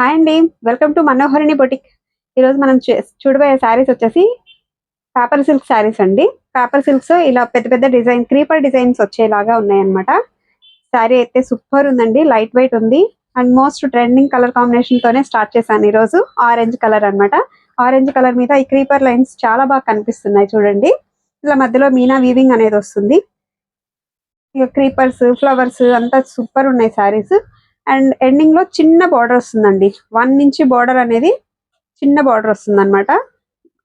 Hi అండి. Welcome to Manoharini boutique. ఈరోజు మనం చూడబోయే శారీస్ వచ్చేసి పేపర్ సిల్క్ శారీస్ అండి. పేపర్ సిల్క్స్ ఇలా పెద్ద పెద్ద డిజైన్ క్రీపర్ డిజైన్స్ వచ్చేలాగా ఉన్నాయన్నమాట. శారీ అయితే సూపర్ ఉందండి. లైట్ వెయిట్ ఉంది. And most trending colour combination తోనే స్టార్ట్ చేశాను ఈ రోజు ఆరెంజ్ కలర్ అన్నమాట. ఆరెంజ్ కలర్ మీద ఈ క్రీపర్ లైన్స్ చాలా బాగా కనిపిస్తున్నాయి చూడండి. ఇలా మధ్యలో మీనా వీవింగ్ అనేది వస్తుంది. ఇక క్రీపర్స్ ఫ్లవర్స్ అంతా సూపర్ ఉన్నాయి శారీస్. అండ్ ఎండింగ్లో చిన్న బార్డర్ వస్తుందండి. వన్ ఇంచ్ బార్డర్ అనేది చిన్న బార్డర్ వస్తుంది అనమాట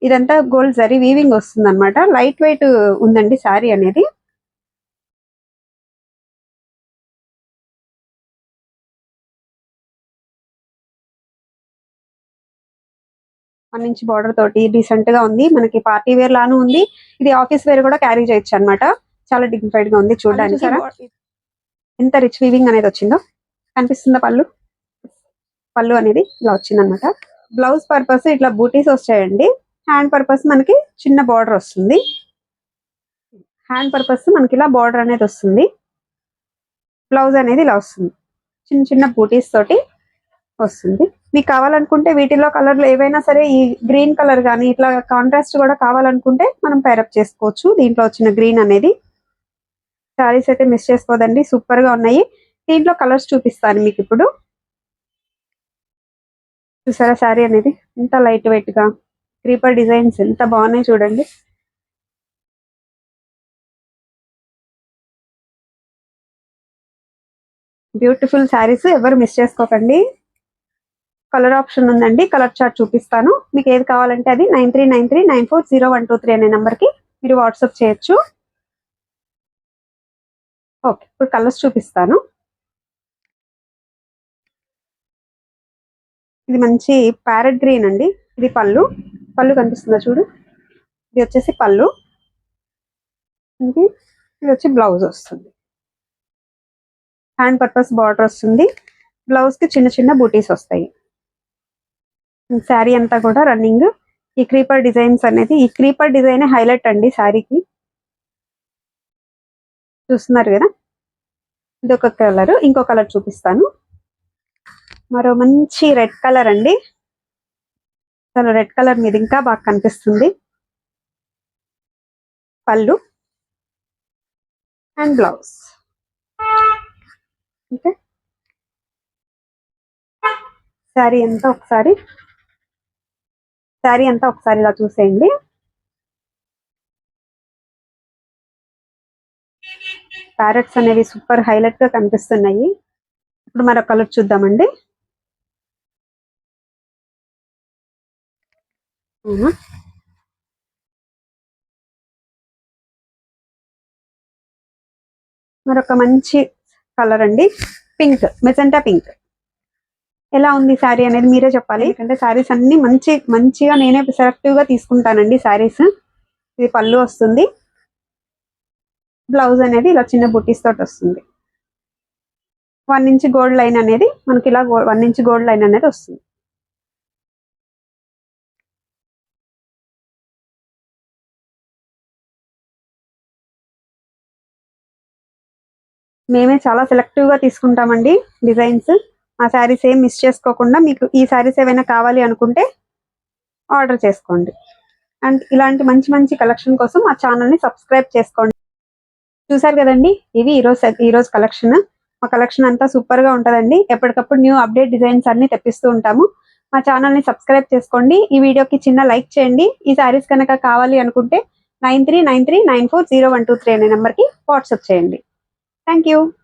ఇదంతా గోల్డ్ జరీ వీవింగ్ వస్తుంది అనమాట లైట్ వెయిట్ ఉందండి శారీ అనేది. వన్ ఇంచ్ బార్డర్ తోటి డీసెంట్గా ఉంది. మనకి పార్టీ వేర్ లాను ఉంది. ఇది ఆఫీస్ వేర్ కూడా క్యారీ చేయొచ్చు అన్నమాట. చాలా డిగ్నిఫైడ్గా ఉంది చూడడానికి. ఎంత రిచ్ వీవింగ్ అనేది వచ్చిందో. కనిపిస్తుందా పళ్ళు? పళ్ళు అనేది ఇలా వచ్చిందనమాట. బ్లౌజ్ పర్పస్ ఇట్లా బూటీస్ వచ్చాయండి హ్యాండ్ పర్పస్ మనకి చిన్న బార్డర్ వస్తుంది. హ్యాండ్ పర్పస్ మనకి ఇలా బార్డర్ అనేది వస్తుంది. బ్లౌజ్ అనేది ఇలా వస్తుంది. చిన్న చిన్న బూటీస్ తోటి వస్తుంది. మీకు కావాలనుకుంటే వీటిలో కలర్లు ఏవైనా సరే ఈ గ్రీన్ కలర్ కానీ ఇట్లా కాంట్రాస్ట్ కూడా కావాలనుకుంటే మనం పేరప్ చేసుకోవచ్చు. దీంట్లో వచ్చిన గ్రీన్ అనేది శారీస్ అయితే మిస్ చేసుకోదండి. సూపర్గా ఉన్నాయి. దీంట్లో కలర్స్ చూపిస్తాను మీకు ఇప్పుడు. చూసారా శారీ అనేది? ఎంత లైట్ వెయిట్గా. క్రీపర్ డిజైన్స్ ఎంత బాగున్నాయి చూడండి. బ్యూటిఫుల్ శారీస్ ఎవరు మిస్ చేసుకోకండి. కలర్ ఆప్షన్ ఉందండి కలర్ చార్ట్ చూపిస్తాను. మీకు ఏది కావాలంటే అది nine three nine three nine four zero one two three అనే నెంబర్కి మీరు వాట్సాప్ చేయొచ్చు. ఓకే ఇప్పుడు కలర్స్ చూపిస్తాను. ఇది మంచి ప్యారెట్ గ్రీన్ అండి. ఇది పళ్ళు. పళ్ళు కనిపిస్తుందా చూడు? ఇది వచ్చేసి పళ్ళు. ఇది ఇది వచ్చి బ్లౌజ్ వస్తుంది. హ్యాండ్ పర్పస్ బార్డర్ వస్తుంది. బ్లౌజ్కి చిన్న చిన్న బూటీస్ వస్తాయి. శారీ అంతా కూడా రన్నింగ్. ఈ క్రీపర్ డిజైన్స్ అనేది ఈ క్రీపర్ డిజైన్ హైలైట్ అండి శారీకి. చూస్తున్నారు కదా? ఇది ఒక కలర్. ఇంకో కలర్ చూపిస్తాను. మరో మంచి రెడ్ కలర్ అండి. అసలు రెడ్ కలర్ మీద ఇంకా బాగా కనిపిస్తుంది. పళ్ళు అండ్ బ్లౌజ్. ఓకే. శారీ అంతా ఒకసారి శారీ అంతా ఒకసారి ఇలా చూసేయండి. ప్యారెట్స్ అనేవి సూపర్ హైలైట్గా కనిపిస్తున్నాయి. ఇప్పుడు మరొక కలర్ చూద్దామండి. అవునా? మరొక మంచి కలర్ అండి. Pink magenta pink. ఎలా ఉంది శారీ అనేది మీరే చెప్పాలి. ఎందుకంటే శారీస్ అన్ని మంచి మంచిగా నేనే సెలెక్టివ్గా తీసుకుంటానండి శారీస్. ఇది పళ్ళు వస్తుంది. బ్లౌజ్ అనేది ఇలా చిన్న బుటీస్ తోటి వస్తుంది. వన్ ఇంచ్ గోల్డ్ లైన్ అనేది మనకి ఇలా వన్ ఇంచ్ గోల్డ్ లైన్ అనేది వస్తుంది. మేమే చాలా సెలెక్టివ్గా తీసుకుంటామండి డిజైన్స్ ఆ శారీస్ ఏం మిస్ చేసుకోకుండా మీకు ఈ శారీస్ ఏమైనా కావాలి అనుకుంటే ఆర్డర్ చేసుకోండి. అండ్ ఇలాంటి మంచి మంచి కలెక్షన్ కోసం మా ఛానల్ని సబ్స్క్రైబ్ చేసుకోండి. చూసారు కదండి? ఇవి ఈరోజు ఈరోజు కలెక్షన్ మా కలెక్షన్ అంతా సూపర్గా ఎప్పటికప్పుడు న్యూ అప్డేట్ డిజైన్స్ అన్ని తెప్పిస్తూ ఉంటాము. మా ఛానల్ని సబ్స్క్రైబ్ చేసుకోండి. ఈ వీడియోకి చిన్న లైక్ చేయండి. ఈ శారీస్ కనుక కావాలి అనుకుంటే nine three nine three nine four zero one two three అనే నెంబర్కి వాట్సాప్ చేయండి. Thank you.